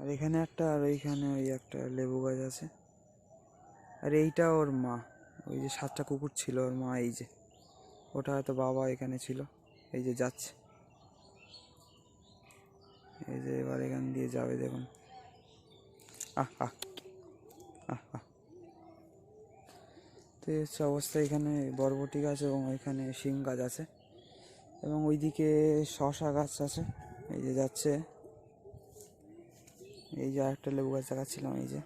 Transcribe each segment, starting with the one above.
আর এখানে একটা, আর ওইখানে ওই একটা লেবু গাছ আছে। আর এইটা ওর মা, ওই যে সাতটা কুকুর ছিল ওর মা, এই যে। ওটা হয়তো বাবা এখানে ছিল, এই যে যাচ্ছে। এই যে এবার এখান দিয়ে যাবে দেখুন। আহ আহ আহ আহ। তো হচ্ছে অবস্থা, এখানে বরবটি গাছ এবং ওইখানে শিম গাছ আছে। এবং ওইদিকে শশা গাছ আছে, এই যে যাচ্ছে। এই যে আরেকটা লেবু গাছ দেখাচ্ছিলাম, এই যে।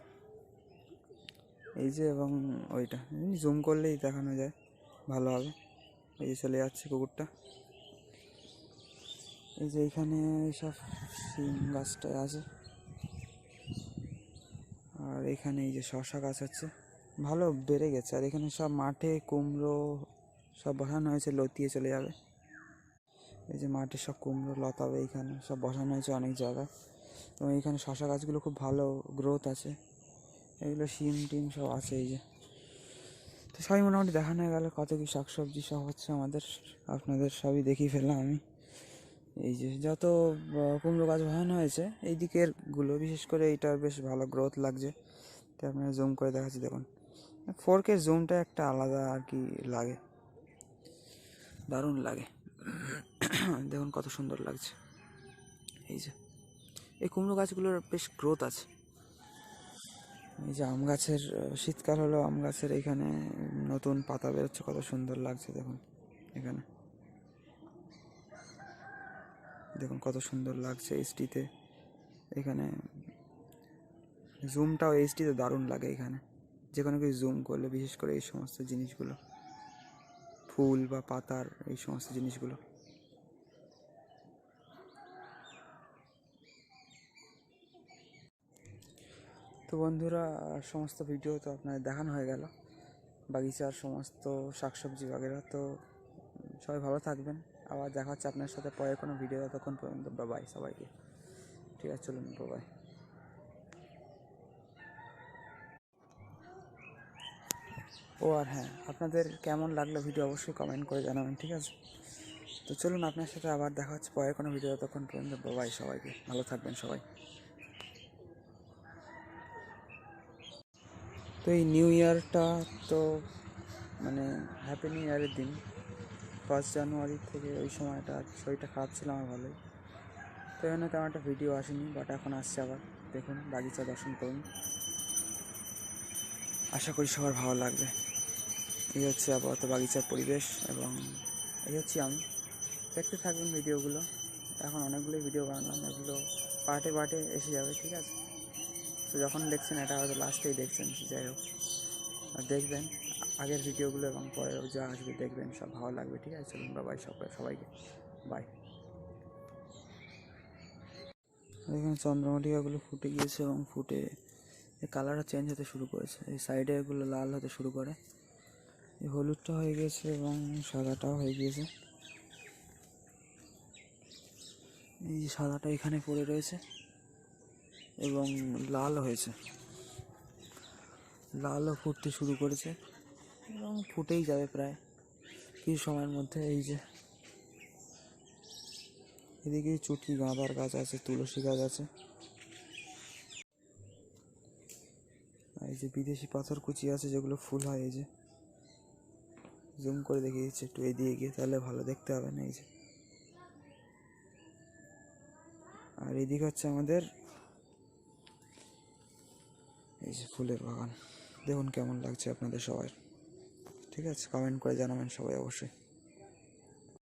এই যে এবং ওইটা। জুম করলেই দেখানো যায়, ভালো হবে। এই যে চলে যাচ্ছে কুকুরটা। এই যে এইখানে সব সিম গাছটা আছে। আর এখানে এই যে শশা গাছ আছে। ভালো বেড়ে গেছে। আর এখানে সব মাঠে কুমড়ো সব বসানো হয়েছে, লতিয়ে চলে যাবে। এই যে মাঠে সব কুমড়ো লতাবে এইখানে সব বসানো হয়েছে অনেক জায়গায়। এবং এইখানে শশা গাছগুলো খুব ভালো গ্রোথ আছে। এগুলো শিম টিম সব আছে এই যে। তো সবই মোটামুটি দেখানো হয়ে গেল কত কি শাকসবজি সব হচ্ছে আমাদের, আপনাদের সবই দেখিয়ে ফেললাম আমি। এই যে যত কুমড়ো গাছ বসানো হয়েছে, এই দিকেরগুলো, বিশেষ করে এইটার বেশ ভালো গ্রোথ লাগছে। তো আপনারা জুম করে দেখাচ্ছি, দেখুন। ফোর কে জুমটা একটা আলাদা আর কি লাগে। দারুণ লাগে। দেখুন কত সুন্দর লাগছে। এই যে। এই কুমড়ো গাছগুলোর বেশ গ্রোথ আছে। এই যে আম গাছের শীতকাল হলো, আম গাছের এখানে নতুন পাতা বেরোচ্ছে, কত সুন্দর লাগছে, দেখুন, এখানে। দেখুন, কত সুন্দর লাগছে এইচডিতে এখানে জুমটাও এইচডিতে দারুণ লাগে এখানে। যে কোনো কিছু জুম করলে, বিশেষ করে এই সমস্ত জিনিসগুলো, ফুল বা পাতার এই সমস্ত জিনিসগুলো। তো বন্ধুরা, সমস্ত ভিডিও তো আপনাদের দেখানো হয়ে গেল। বাগিচার সমস্ত শাকসবজি বাগেরা তো সবাই ভালো থাকবেন। আবার দেখা হচ্ছে আপনার সাথে পরে কোনো ভিডিও ততক্ষণ পর্যন্ত বাবাই সবাইকে। ঠিক আছে, চলুন বাবাই ও আর হ্যাঁ আপনাদের কেমন লাগল ভিডিও অবশ্যই কমেন্ট করে জানাবেন, ঠিক আছে? তো চলুন, আপনার সাথে আবার দেখা হচ্ছে পরের কোনো ভিডিও ততক্ষণ পর্যন্ত বাবাই সবাইকে। ভালো থাকবেন সবাই। তো এই নিউ ইয়ারটা তো মানে হ্যাপি নিউ ইয়ারের দিন। ফার্স্ট জানুয়ারি থেকে ওই সময়টা শরীরটা খারাপ ছিল আমার ভালোই। তো জন্য তেমন একটা ভিডিও আসেনি বাট এখন আসছে আবার। দেখুন, বাগিচা দর্শন করুন। আশা করি সবার ভালো লাগবে। এই হচ্ছে আপাতত বাগিচার পরিবেশ এবং এই হচ্ছে আমি। দেখতে থাকবেন ভিডিওগুলো এখন অনেকগুলোই ভিডিও বানালাম, এগুলো পার্টে পার্টে এসে যাবে, ঠিক আছে? তো যখন দেখছেন এটা হয়তো লাস্টেই দেখছেন যাই হোক। আর দেখবেন, আগের ভিডিওগুলো এবং পরেও যা আসবে দেখবেন, সব ভালো লাগবে, ঠিক আছে? চলুন বাবাই, সবাই, সবাইকে। বাই। এখানে চন্দ্রমল্লিকাগুলো ফুটে গিয়েছে এবং ফুটে কালারটা চেঞ্জ হতে শুরু করেছে। এই সাইডে এগুলো লাল হতে শুরু করে। এই হলুদটা হয়ে গেছে এবং সাদাটাও হয়ে গিয়েছে। এই সাদাটা এখানে পড়ে রয়েছে। এবং লাল হয়েছে। লালও ফুটতে শুরু করেছে এবং ফুটেই যাবে প্রায় কিছু সময়ের মধ্যে। এই যে এদিকে চুটকি গাঁদার গাছ আছে, তুলসী গাছ আছে। এই যে বিদেশি পাথর কুচি আছে, যেগুলো ফুল হয়, এই যে জুম করে দেখিয়ে দিচ্ছে একটু এদিকে গিয়ে, তাহলে ভালো দেখতে হবে না, এই যে। আর এদিকে হচ্ছে আমাদের এই যে ফুলের বাগান। দেখুন কেমন লাগছে আপনাদের সবার ঠিক আছে কমেন্ট করে জানাবেন সবাই অবশ্যই।